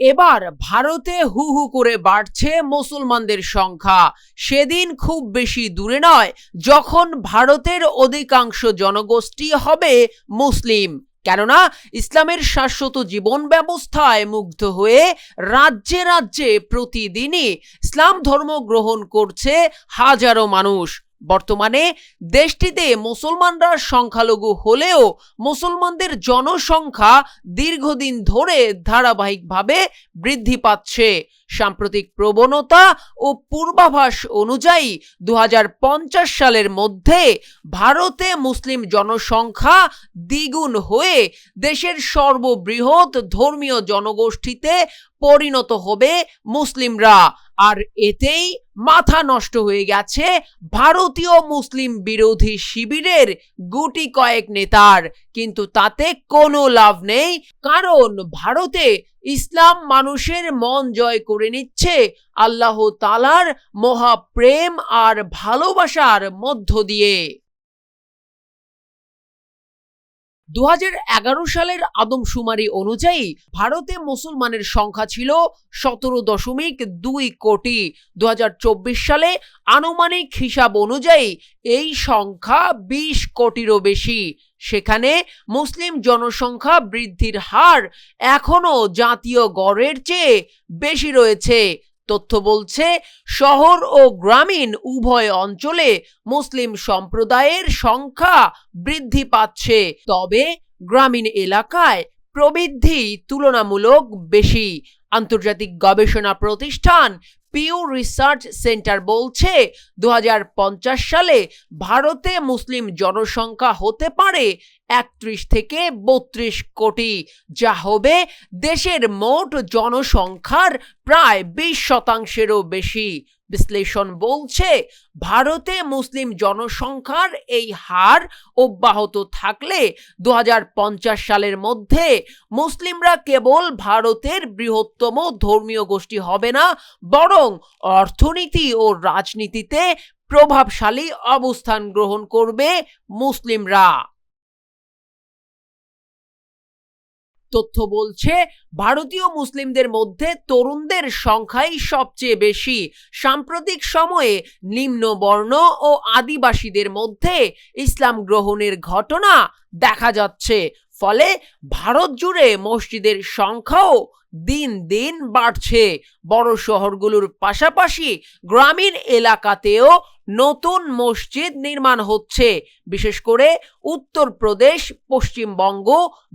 এবার ভারতে হু হু করে বাড়ছে মুসলমানদের সংখ্যা। সেদিন খুব বেশি দূরে নয়, যখন ভারতের অধিকাংশ জনগোষ্ঠী হবে মুসলিম। কেননা, ইসলামের শাশ্বত জীবন ব্যবস্থায় মুগ্ধ হয়ে রাজ্যে রাজ্যে প্রতিদিনই ইসলাম ধর্ম গ্রহণ করছে হাজারো মানুষ। বর্তমানে দেশটিতে মুসলমানরা সংখ্যালঘু হলেও মুসলমানদের জনসংখ্যা দীর্ঘদিন ধরে ধারাবাহিকভাবে বৃদ্ধি পাচ্ছে। সাম্প্রতিক প্রবণতা ও পূর্বাভাস অনুযায়ী দু হাজার পঞ্চাশ সালের মধ্যে ভারতে মুসলিম জনসংখ্যা দ্বিগুণ হয়ে দেশের সর্ববৃহৎ ধর্মীয় জনগোষ্ঠীতে পরিণত হবে মুসলিমরা। আর এতেই মাথা নষ্ট হয়ে গেছে ভারতীয় মুসলিম বিরোধী শিবিরের গুটি কয়েক নেতার কিন্তু তাতে কোনো লাভ নেই, কারণ ভারতে ইসলাম মানুষের মন জয় করে নিচ্ছে, আল্লাহ তালার মহাপ্রেম আর ভালোবাসার মধ্য দিয়ে। দু হাজার এগারো সালের আদমশুমারি অনুযায়ী ভারতে মুসলমানের সংখ্যা ছিল সতেরো দশমিক দুই কোটি। দু হাজার চব্বিশ সালে আনুমানিক হিসাব অনুযায়ী এই সংখ্যা বিশ কোটিরও বেশি। সেখানে মুসলিম জনসংখ্যা বৃদ্ধির হার এখনও জাতীয় গড়ের চেয়ে বেশি রয়েছে। তথ্য বলছে, শহর ও গ্রামীণ উভয় অঞ্চলে মুসলিম সম্প্রদায়ের সংখ্যা বৃদ্ধি পাচ্ছে। তবে গ্রামীণ এলাকায় প্রবৃদ্ধি তুলনামূলক বেশি। আন্তর্জাতিক গবেষণা প্রতিষ্ঠান পিউ রিসার্চ সেন্টার বলছে দু হাজার পঞ্চাশ সালে ভারতে মুসলিম জনসংখ্যা হতে পারে একত্রিশ থেকে বত্রিশ কোটি, যা হবে দেশের মোট জনসংখ্যার প্রায় বিশ শতাংশেরও বেশি। বিশ্লেষণ বলছে, ভারতে মুসলিম জনসংখ্যার এই হার অব্যাহত থাকলে দু হাজার পঞ্চাশ সালের মধ্যে মুসলিমরা কেবল ভারতের বৃহত্তম ধর্মীয় গোষ্ঠী হবে না বরং অর্থনীতি ও রাজনীতিতে প্রভাবশালী অবস্থান গ্রহণ করবে মুসলিমরা। তথ্য বলছে, ভারতীয় মুসলিমদের মধ্যে তরুণদের সংখ্যাই সবচেয়ে বেশি। সাম্প্রতিক সময়ে নিম্ন বর্ণ ও আদিবাসীদের মধ্যে ইসলাম গ্রহণের ঘটনা দেখা যাচ্ছে। ফলে ভারত জুড়ে মসজিদের সংখ্যাও দিন দিন বাড়ছে। বড় শহরগুলোর পাশাপাশি গ্রামীণ এলাকাতেও নতুন মসজিদ নির্মাণ হচ্ছে। বিশেষ করে উত্তরপ্রদেশ, পশ্চিমবঙ্গ,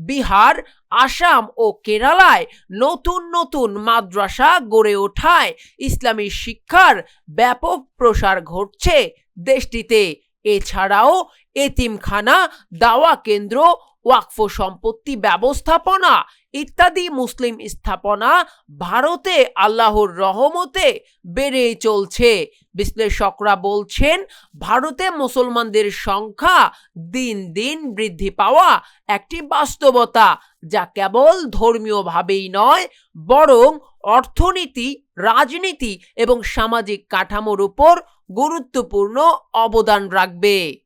বিহার, আসাম ও কেরালায় নতুন নতুন মাদ্রাসা গড়ে ওঠায় ইসলামী শিক্ষার ব্যাপক প্রসার ঘটছে দেশটিতে। এছাড়াও এতিমখানা দাওয়া কেন্দ্র ওয়াকফ সম্পত্তি ব্যবস্থাপনা ইত্যাদি মুসলিম স্থাপনা ভারতে আল্লাহর রহমতে বেড়ে চলছে। বিশ্লেষকরা বলছেন, ভারতে মুসলমানদের সংখ্যা দিন দিন বৃদ্ধি পাওয়া একটি বাস্তবতা, যা কেবল ধর্মীয়ভাবেই নয়, বরং অর্থনীতি, রাজনীতি এবং সামাজিক কাঠামোর উপর গুরুত্বপূর্ণ অবদান রাখবে।